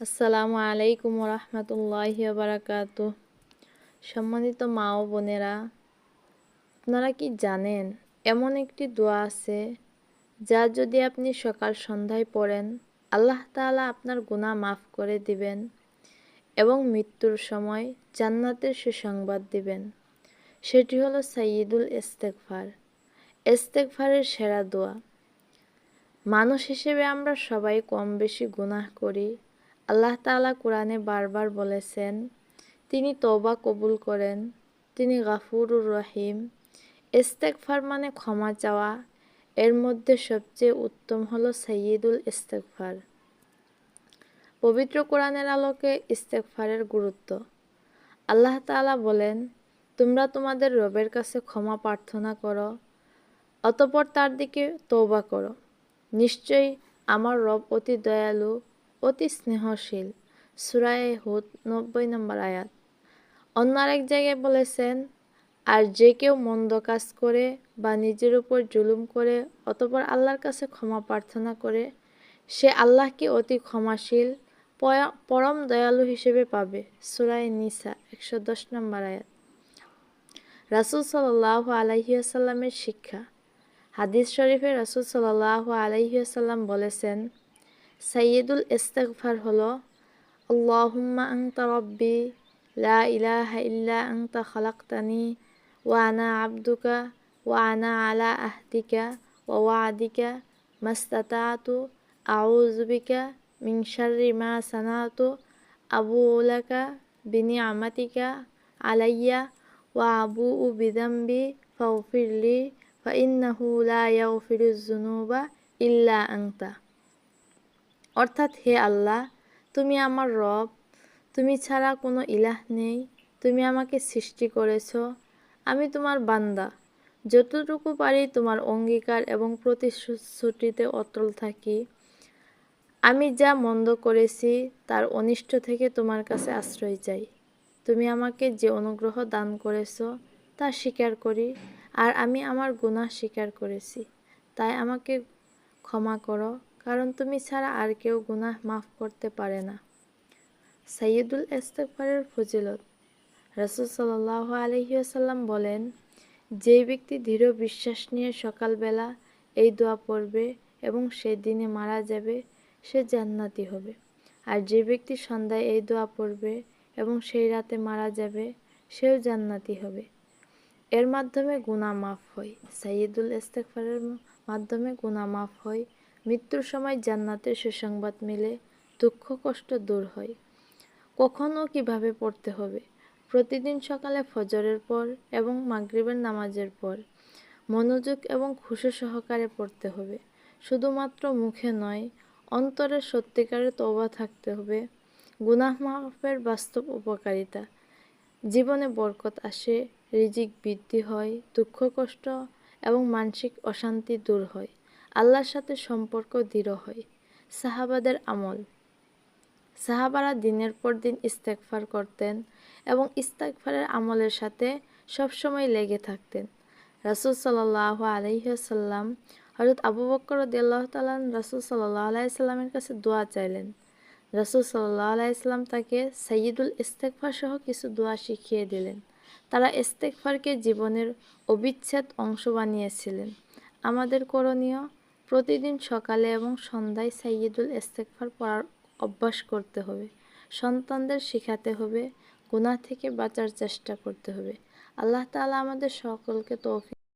আসসালামু আলাইকুম রহমতুল্লাহি বারাকাতু সম্মানিত মা ও বোনেরা, আপনারা কি জানেন, এমন একটি দোয়া আছে যা যদি আপনি সকাল সন্ধ্যায় পড়েন, আল্লাহ তাআলা আপনার গুনাহ মাফ করে দিবেন এবং মৃত্যুর সময় জান্নাতের সুসংবাদ দিবেন। সেটি হলো সাইয়্যিদুল ইস্তেগফার। ইস্তেকফারের সেরা দোয়া। মানুষ হিসেবে আমরা সবাই কম বেশি গুনাহ করি আল্লাহ তাআলা কোরআনে বারবার বলেছেন, তিনি তওবা কবুল করেন, তিনি গাফুরুর রহিম। ইস্তেগফার মানে ক্ষমা চাওয়া, এর মধ্যে সবচেয়ে উত্তম হলো সাইয়্যিদুল ইস্তেগফার। পবিত্র কোরআনের আলোকে ইস্তেগফারের গুরুত্ব। আল্লাহ তাআলা বলেন, তোমরা তোমাদের রবের কাছে ক্ষমা প্রার্থনা করো, অতপর তার দিকে তৌবা করো। নিশ্চয়ই আমার রব অতি দয়ালু অতি স্নেহশীল। সুরায় হুদ, নব্বই নম্বর আয়াত। অন্য আরেক জায়গায় বলেছেন, আর যে কেউ মন্দ কাজ করে বা নিজের উপর জুলুম করে অতপর আল্লাহর কাছে ক্ষমা প্রার্থনা করে, সে আল্লাহকে অতি ক্ষমাশীল পরম দয়ালু হিসেবে পাবে। সুরায় নিসা, একশো দশ নম্বর আয়াত। রাসুল সাল্লাহ আলাইসাল্লামের শিক্ষা। হাদিস শরীফে রাসুল সাল্লাহ আলাইসাল্লাম বলেছেন سيد الإستغفار হলো اللهم أنت ربي لا إله إلا أنت خلقتني وأنا عبدك وأنا على أهدك ووعدك ما استطعت. أعوذ بك من شر ما صنعت. أبو لك بنعمتك علي وأبوء بذنبي فاغفر لي فإنه لا يغفر الذنوب إلا أنت. অর্থাৎ হে আল্লাহ, তুমি আমার রব, তুমি ছাড়া কোনো ইলাহ নেই, তুমি আমাকে সৃষ্টি করেছ, আমি তোমার বান্দা। যতটুকু পারি তোমার অঙ্গীকার এবং প্রতিশ্রুতিতে অটল থাকি। আমি যা মন্দ করেছি, তার অনিষ্ট থেকে তোমার কাছে আশ্রয় চাই। তুমি আমাকে যে অনুগ্রহ দান করেছ, তা স্বীকার করি, আর আমি আমার গুনাহ স্বীকার করেছি। তাই আমাকে ক্ষমা করো কারণ তুমি ছাড়া আর কেউ গুনাহ মাফ করতে পারে না। সাইয়দুল ইস্তেগফারের ফজিলত। রাসুল সাল্লাহ আলহিউসাল্লাম বলেন, যে ব্যক্তি দৃঢ় বিশ্বাস নিয়ে সকালবেলা এই দোয়া পড়বে এবং সেই দিনে মারা যাবে, সে জান্নাতি হবে। আর যে ব্যক্তি সন্ধ্যায় এই দোয়া পড়বে এবং সেই রাতে মারা যাবে, সেও জান্নাতি হবে। এর মাধ্যমে গুণা মাফ হয়। সাইয়দুল ইস্তেগফারের মাধ্যমে গুণা মাফ হয়। মৃত্যুর সময় জান্নাতের সুসংবাদ মিলে, দুঃখ, কষ্ট দূর হয়। কখনও কীভাবে পড়তে হবে? প্রতিদিন সকালে ফজরের পর এবং মাগরিবের নামাজের পর। মনোযোগ এবং খুশি সহকারে পড়তে হবে। শুধুমাত্র মুখে নয় অন্তরের সত্যিকারের তওবা থাকতে হবে। গুনাহ মাফের বাস্তব উপকারিতা। জীবনে বরকত আসে, রিজিক বৃদ্ধি হয়, দুঃখ, কষ্ট এবং মানসিক অশান্তি দূর হয়। আল্লাহর সাথে সম্পর্ক দৃঢ় হয়। সাহাবাদের আমল। সাহাবারা দিনের পর দিন ইস্তেকফার করতেন এবং ইস্তেকফারের আমলের সাথে সবসময় লেগে থাকতেন। রাসুল সাল্লাহ আলহিহাসাল্লাম হজরত আবু বক্কর দিল্লাহ তালান রাসুল সাল্লাহ আলাইসাল্লামের কাছে দোয়া চাইলেন। রাসুল সাল্লাহ আলাইসাল্লাম তাকে সৈয়দুল ইস্তেকফার সহ কিছু দোয়া শিখিয়ে দিলেন। তারা ইস্তেকফারকে জীবনের অবিচ্ছেদ অংশ বানিয়েছিলেন। আমাদের করণীয় প্রতিদিন সকালে এবং সন্ধ্যায় সাইয়দুল ইস্তেকফার পড়ার অভ্যাস করতে হবে। সন্তানদের শেখাতে হবে, গুনাহ থেকে বাঁচার চেষ্টা করতে হবে। আল্লাহ তালা আমাদের সকলকে তৌফিক